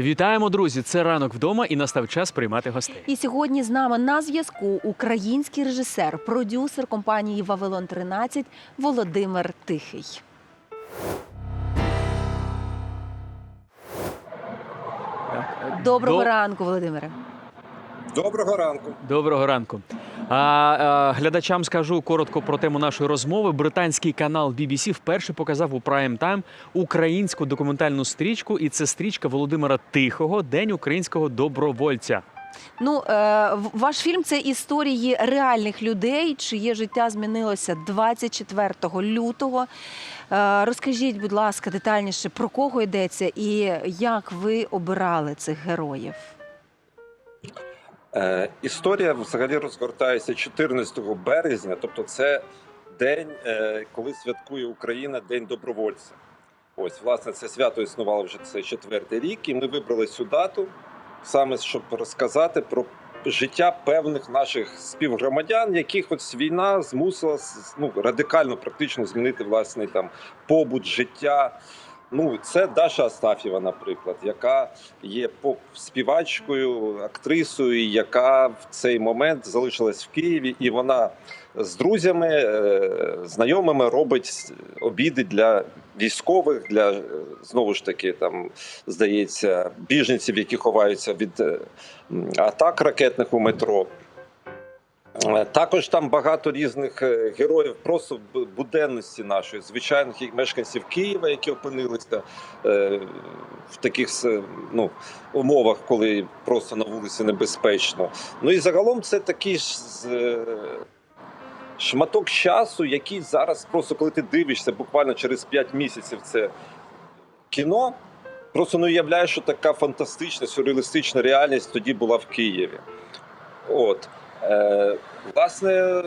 Вітаємо, друзі! Це ранок вдома і настав час приймати гостей. І сьогодні з нами на зв'язку український режисер, продюсер компанії Вавилон 13 Володимир Тихий. Доброго До- ранку, Володимире. Доброго ранку. Доброго ранку. А, а, глядачам скажу коротко про тему нашої розмови. Британський канал BBC вперше показав у прайм тайм українську документальну стрічку, і це стрічка Володимира Тихого День українського добровольця. Ну, е, ваш фільм це історії реальних людей, чиє життя змінилося 24 лютого. Е, розкажіть, будь ласка, детальніше про кого йдеться і як ви обирали цих героїв. Е, історія взагалі розгортається 14 березня, тобто це день, е, коли святкує Україна День добровольця. Ось, власне, це свято існувало вже це четвертий рік, і ми вибрали цю дату саме щоб розказати про життя певних наших співгромадян, яких ось війна змусила ну, радикально практично змінити власний там побут, життя. Ну, це Даша Астафєва, наприклад, яка є поп-співачкою, актрисою, яка в цей момент залишилась в Києві, і вона з друзями, е, знайомими робить обіди для військових, для е, знову ж таки, там здається, біженців, які ховаються від е, атак ракетних у метро. Е, Також там багато різних е, героїв просто буденності нашої, звичайних мешканців Києва, які опинилися е, в таких ну, умовах, коли просто на вулиці небезпечно. Ну і загалом це такий ж шматок часу, який зараз просто коли ти дивишся буквально через 5 місяців це кіно. Просто не уявляєш, що така фантастична, сюрреалістична реальність тоді була в Києві. От. Е, власне,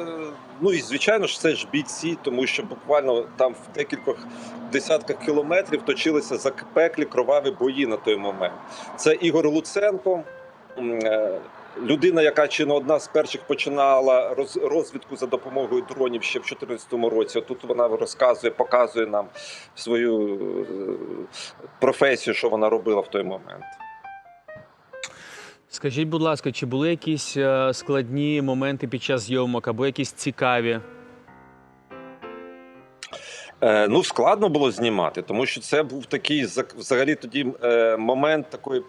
ну і звичайно ж це ж бійці, тому що буквально там в декількох десятках кілометрів точилися запеклі кроваві бої на той момент. Це Ігор Луценко, е, людина, яка чи не одна з перших починала роз- розвідку за допомогою дронів ще в 2014 році. Тут вона розказує, показує нам свою е, професію, що вона робила в той момент. Скажіть, будь ласка, чи були якісь е, складні моменти під час зйомок або якісь цікаві? Е, ну, складно було знімати, тому що це був такий взагалі тоді е, момент такої.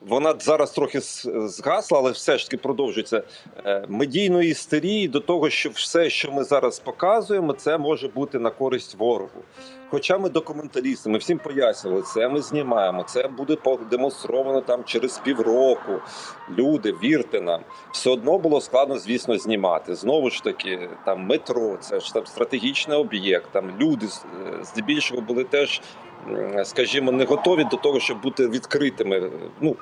Вона зараз трохи згасла, але все ж таки продовжується е, медійної істерії до того, що все, що ми зараз показуємо, це може бути на користь ворогу. Хоча ми документалісти, ми всім пояснювали, це ми знімаємо, це буде продемонстровано там через півроку. Люди, вірте нам, все одно було складно, звісно, знімати. Знову ж таки, там метро, це ж там стратегічний об'єкт. Там люди е, здебільшого були теж, скажімо, не готові до того, щоб бути відкритими. Ну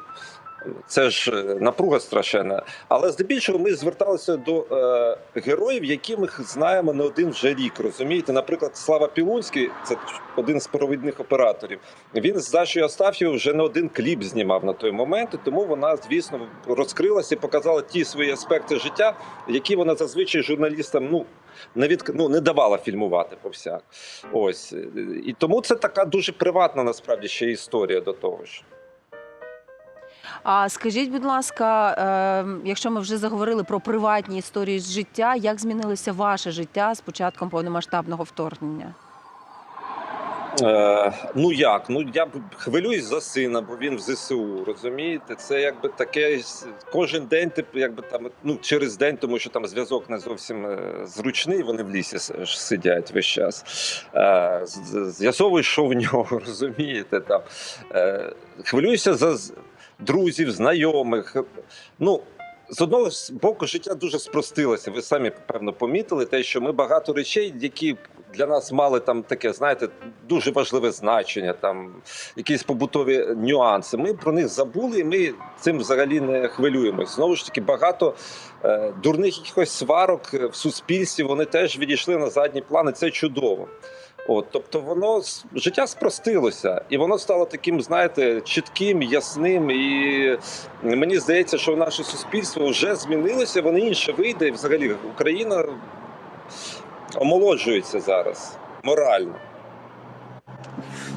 це ж е, напруга страшенна. Але здебільшого ми зверталися до е, героїв, які ми знаємо не один вже рік. Розумієте, наприклад, Слава Пілунський, це один з провідних операторів. Він з Дашою Астафєвою вже не один кліп знімав на той момент, тому вона, звісно, розкрилася і показала ті свої аспекти життя, які вона зазвичай журналістам ну не від ну не давала фільмувати по всяк. Ось і тому це така дуже приватна насправді ще історія до того ж. А скажіть, будь ласка, е, якщо ми вже заговорили про приватні історії з життя, як змінилося ваше життя з початком повномасштабного вторгнення? Е, ну як? Ну я хвилююсь за сина, бо він в ЗСУ. Розумієте, це якби таке кожен день, тип, якби там ну через день, тому що там зв'язок не зовсім е, зручний. Вони в лісі сидять весь час. Е, З'ясовуєш, що в нього, розумієте там. Е, хвилююся за друзів, знайомих. Ну. З одного боку, життя дуже спростилося. Ви самі певно помітили те, що ми багато речей, які для нас мали там таке, знаєте, дуже важливе значення, там якісь побутові нюанси. Ми про них забули, і ми цим взагалі не хвилюємось. Знову ж таки, багато е, дурних якихось сварок е, в суспільстві вони теж відійшли на задній план, і це чудово. От, тобто воно життя спростилося, і воно стало таким, знаєте, чітким, ясним. І мені здається, що наше суспільство вже змінилося, воно інше вийде. Взагалі Україна омолоджується зараз морально.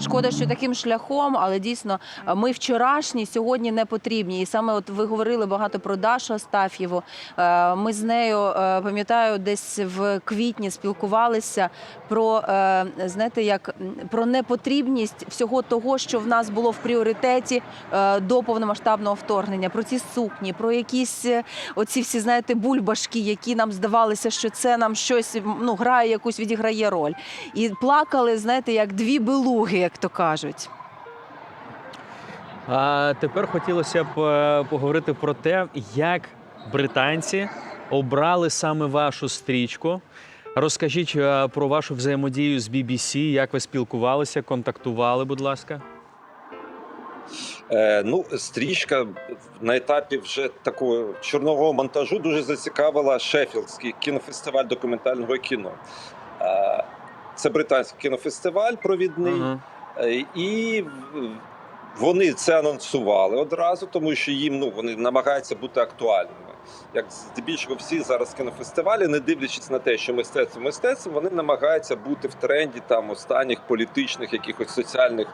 Шкода, що таким шляхом, але дійсно е, ми вчорашні сьогодні не потрібні. І саме от ви говорили багато про Дашу Астаф'єву. Е, Ми з нею е, пам'ятаю, десь в квітні спілкувалися про знаєте, як про непотрібність всього того, що в нас було в пріоритеті до повномасштабного вторгнення. Про ці сукні, про якісь оці всі знаєте бульбашки, які нам здавалося, що це нам щось ну грає якусь відіграє роль. І плакали, знаєте, як дві белуги, як то кажуть. А тепер хотілося б е, поговорити про те, як британці обрали саме вашу стрічку. Розкажіть е, про вашу взаємодію з BBC, як ви спілкувалися, контактували, будь ласка. Е, ну, стрічка на етапі вже такого чорнового монтажу дуже зацікавила Шеффілдський кінофестиваль документального кіно. Е, це британський кінофестиваль провідний. Ага. Е, І вони це анонсували одразу, тому що їм ну вони намагаються бути актуальними. Як здебільшого всі зараз кінофестивалі, не дивлячись на те, що мистецтво мистецтво, вони намагаються бути в тренді там останніх політичних, якихось соціальних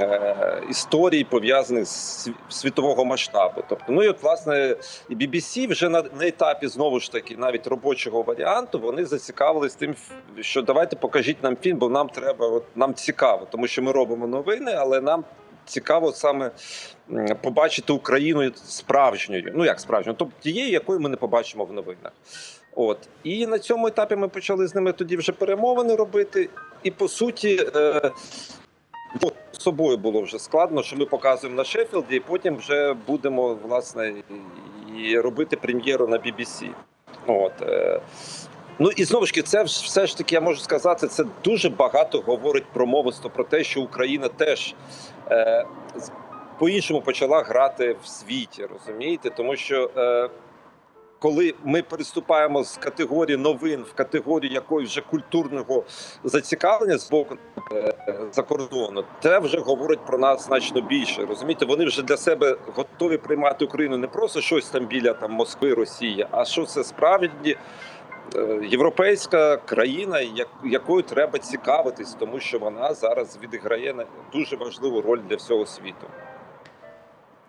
е- історій, пов'язаних з світового масштабу. Тобто, ну і от власне і BBC вже на, на етапі знову ж таки навіть робочого варіанту вони зацікавились тим, що давайте покажіть нам фільм, бо нам треба, от нам цікаво, тому що ми робимо новини, але нам. Цікаво саме побачити Україну справжньою, ну як справжньою, тобто тією, якої ми не побачимо в новинах. От і на цьому етапі ми почали з ними тоді вже перемовини робити. І по суті, е, ну, собою було вже складно, що ми показуємо на Шеффілді, і потім вже будемо власне і робити прем'єру на BBC. От е, Ну і знову ж таки, це все ж таки я можу сказати, це дуже багато говорить про мовисто про те, що Україна теж е, по-іншому почала грати в світі, розумієте? Тому що е, коли ми переступаємо з категорії новин в категорію якоїсь вже культурного зацікавлення з боку е, за кордону, це вже говорить про нас значно більше. Розумієте, вони вже для себе готові приймати Україну не просто щось там біля там Москви, Росії, а що це справді європейська країна, якою треба цікавитись, тому що вона зараз відіграє дуже важливу роль для всього світу.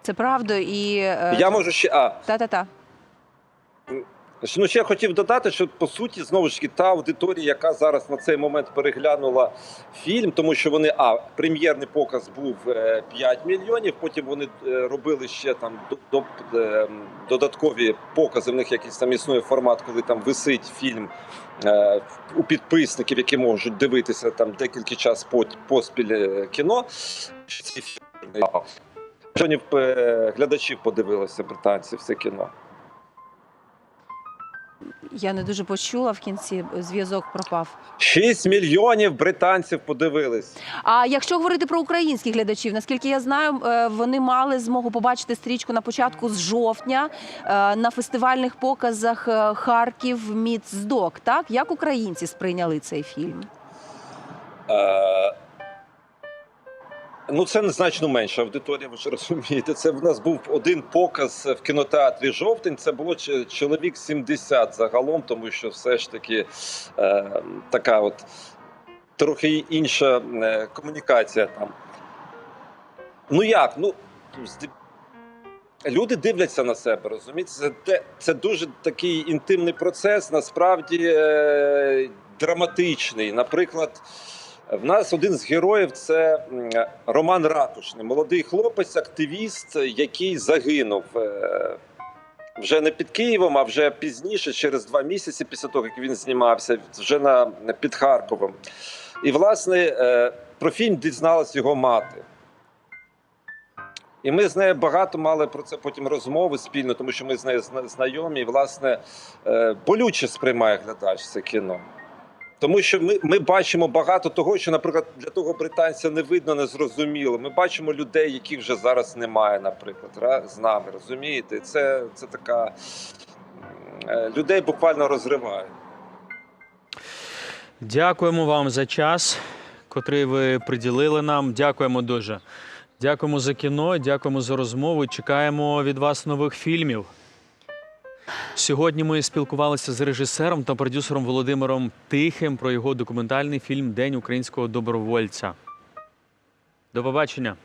Це правда, і е, Я можу ще а та-та-та. Ну, ще хотів додати, що по суті знову ж таки та аудиторія, яка зараз на цей момент переглянула фільм, тому що вони а прем'єрний показ був е, 5 мільйонів. Потім вони е, робили ще там е, додаткові покази. В них якийсь там існує формат, коли там висить фільм е, у підписників, які можуть дивитися там декілька час поспіль е, кіно. Мільйонів е, глядачів подивилося британців це кіно. Я не дуже почула в кінці, зв'язок пропав. 6 мільйонів британців подивились. А якщо говорити про українських глядачів, наскільки я знаю, е, вони мали змогу побачити стрічку на початку з жовтня е, на фестивальних показах е, Харків Міцдок. Так як українці сприйняли цей фільм? Е, ну, це незначно менша аудиторія, ви ж розумієте. Це в нас був один показ в кінотеатрі жовтень. Це було чоловік 70 загалом, тому що все ж таки е, така от трохи інша е, комунікація там. Ну як? Ну, люди дивляться на себе, розумієте? Це, це дуже такий інтимний процес, насправді е, драматичний. Наприклад, в нас один з героїв це Роман Ратушний, молодий хлопець, активіст, який загинув. е, Вже не під Києвом, а вже пізніше, через два місяці після того, як він знімався, вже на під Харковом. І, власне, е, про фільм дізналась його мати. І ми з нею багато мали про це потім розмови спільно, тому що ми з нею знайомі. І, власне, е, болюче сприймає глядач це кіно. Тому що ми, ми бачимо багато того, що, наприклад, для того британця не видно, не зрозуміло. Ми бачимо людей, яких вже зараз немає, наприклад, з нами, розумієте? Це, це така е, людей буквально розриває. Дякуємо вам за час, котрий ви приділили нам. Дякуємо дуже. Дякуємо за кіно, дякуємо за розмову. Чекаємо від вас нових фільмів. Сьогодні ми спілкувалися з режисером та продюсером Володимиром Тихим про його документальний фільм День українського добровольця. До побачення.